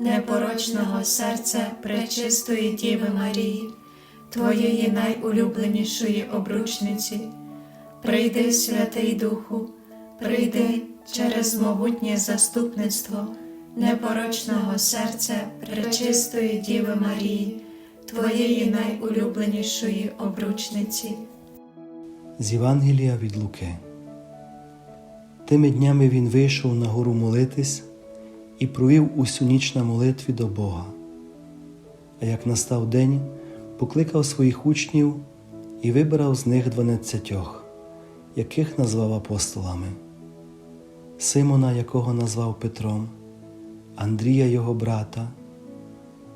непорочного серця Пречистої Діви Марії, Твоєї найулюбленішої обручниці. Прийди, Святий Духу, прийди через могутнє заступництво непорочного серця Пречистої Діви Марії, Твоєї найулюбленішої обручниці. З Євангелія від Луки. Тими днями він вийшов на гору молитись і провів усю ніч на молитві до Бога. А як настав день, покликав своїх учнів і вибрав з них дванадцятьох, яких назвав апостолами. Симона, якого назвав Петром, Андрія його брата,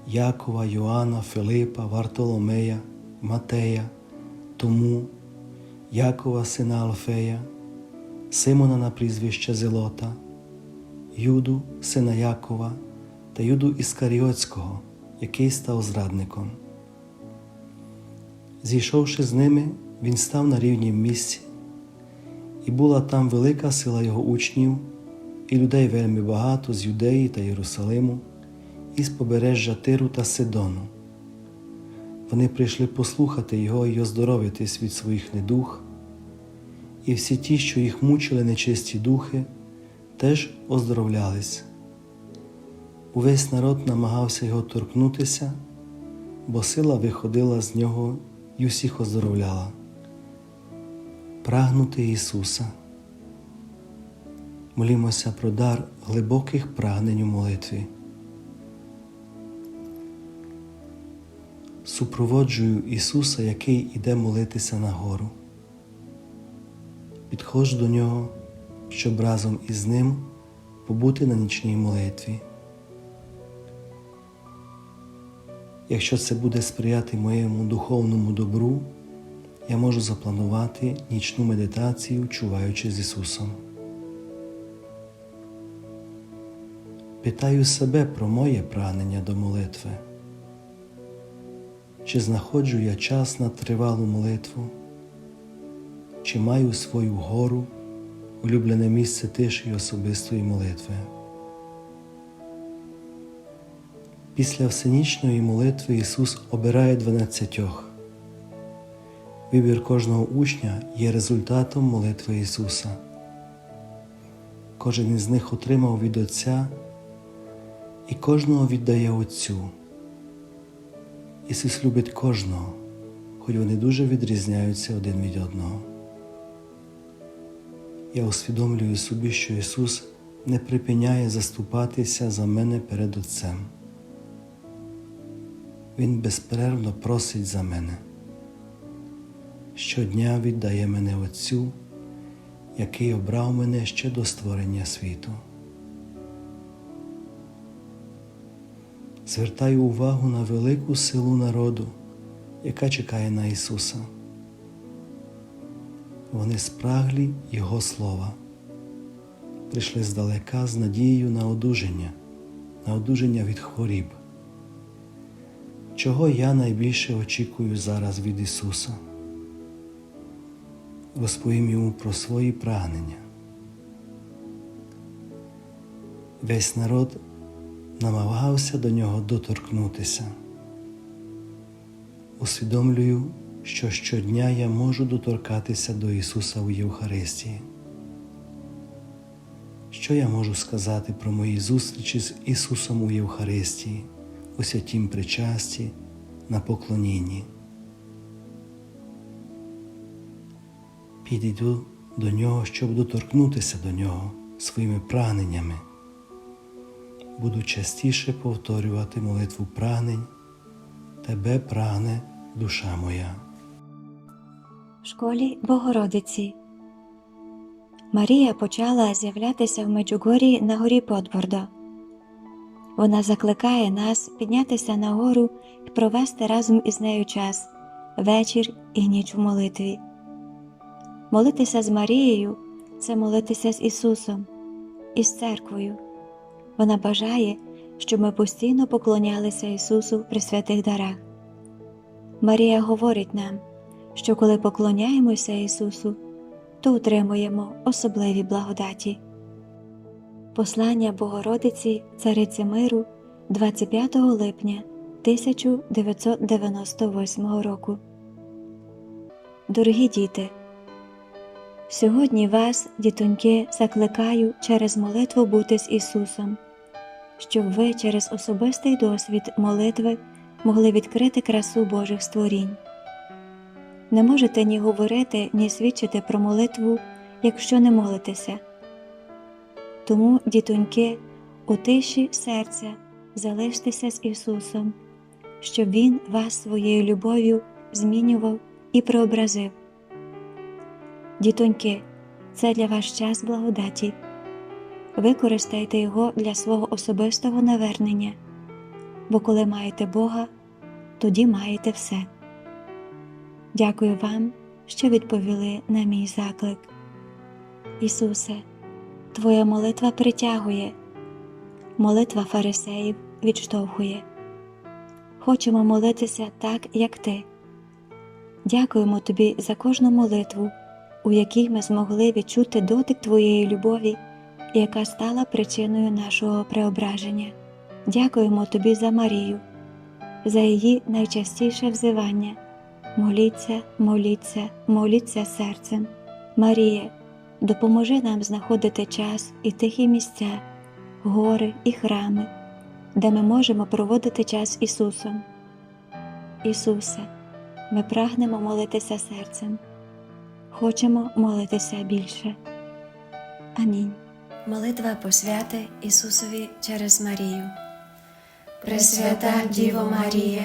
Якова, Йоанна, Филипа, Вартоломея, Матея, Тому, Якова, сина Алфея, Симона на прізвище Зелота, Юду, сина Якова та Юду Іскаріотського, який став зрадником. Зійшовши з ними, він став на рівнім місці, і була там велика сила його учнів, і людей вельми багато з Юдеї та Єрусалиму, і з побережжя Тиру та Сидону. Вони прийшли послухати його і оздоровитись від своїх недух, і всі ті, що їх мучили нечисті духи, теж оздоровлялись. Увесь народ намагався його торкнутися, бо сила виходила з нього і усіх оздоровляла. Прагнути Ісуса. Молімося про дар глибоких прагнень у молитві. Супроводжую Ісуса, який іде молитися на гору. Підходжу до Нього, щоб разом із Ним побути на нічній молитві. Якщо це буде сприяти моєму духовному добру, я можу запланувати нічну медитацію, чуваючи з Ісусом. Питаю себе про моє прагнення до молитви. Чи знаходжу я час на тривалу молитву, чи маю свою гору, улюблене місце тиші й особистої молитви. Після всенічної молитви Ісус обирає дванадцятьох. Вибір кожного учня є результатом молитви Ісуса. Кожен із них отримав від Отця і кожного віддає Отцю. Ісус любить кожного, хоч вони дуже відрізняються один від одного. Я усвідомлюю собі, що Ісус не припиняє заступатися за мене перед Отцем. Він безперервно просить за мене. Щодня віддає мене Отцю, який обрав мене ще до створення світу. Звертаю увагу на велику силу народу, яка чекає на Ісуса. Вони спраглі Його слова, прийшли здалека з надією на одужання, на одужання від хворіб. Чого я найбільше очікую зараз від Ісуса? Розповім йому про свої прагнення. Весь народ намагався до нього доторкнутися. Усвідомлюю, що щодня я можу доторкатися до Ісуса у Євхаристії. Що я можу сказати про мої зустрічі з Ісусом у Євхаристії, у святім причасті, на поклонінні? Підійду до Нього, щоб доторкнутися до Нього своїми прагненнями. Буду частіше повторювати молитву прагнень. Тебе прагне душа моя. В школі Богородиці. Марія почала з'являтися в Меджугорі на горі Подбордо. Вона закликає нас піднятися на гору і провести разом із нею час, вечір і ніч у молитві. Молитися з Марією це молитися з Ісусом і з церквою. Вона бажає, щоб ми постійно поклонялися Ісусу при святих дарах. Марія говорить нам, що коли поклоняємося Ісусу, то отримуємо особливі благодаті. Послання Богородиці Цариці Миру 25 липня 1998 року. Дорогі діти, сьогодні вас, дітоньки, закликаю через молитву бути з Ісусом, щоб ви через особистий досвід молитви могли відкрити красу Божих створінь. Не можете ні говорити, ні свідчити про молитву, якщо не молитеся. Тому, дітоньки, у тиші серця залиштеся з Ісусом, щоб Він вас своєю любов'ю змінював і преобразив. Дітоньки, це для вас час благодаті. Використайте його для свого особистого навернення, бо коли маєте Бога, тоді маєте все. Дякую вам, що відповіли на мій заклик. Ісусе, Твоя молитва притягує, молитва фарисеїв відштовхує. Хочемо молитися так, як Ти. Дякуємо Тобі за кожну молитву, у якій ми змогли відчути дотик Твоєї любові, яка стала причиною нашого преображення. Дякуємо Тобі за Марію, за її найчастіше взивання. Моліться, моліться, моліться серцем. Марія, допоможи нам знаходити час і тихі місця, гори і храми, де ми можемо проводити час Ісусом. Ісусе, ми прагнемо молитися серцем, хочемо молитися більше. Амінь. Молитва посвяти Ісусові через Марію. Пресвята Діво Марія,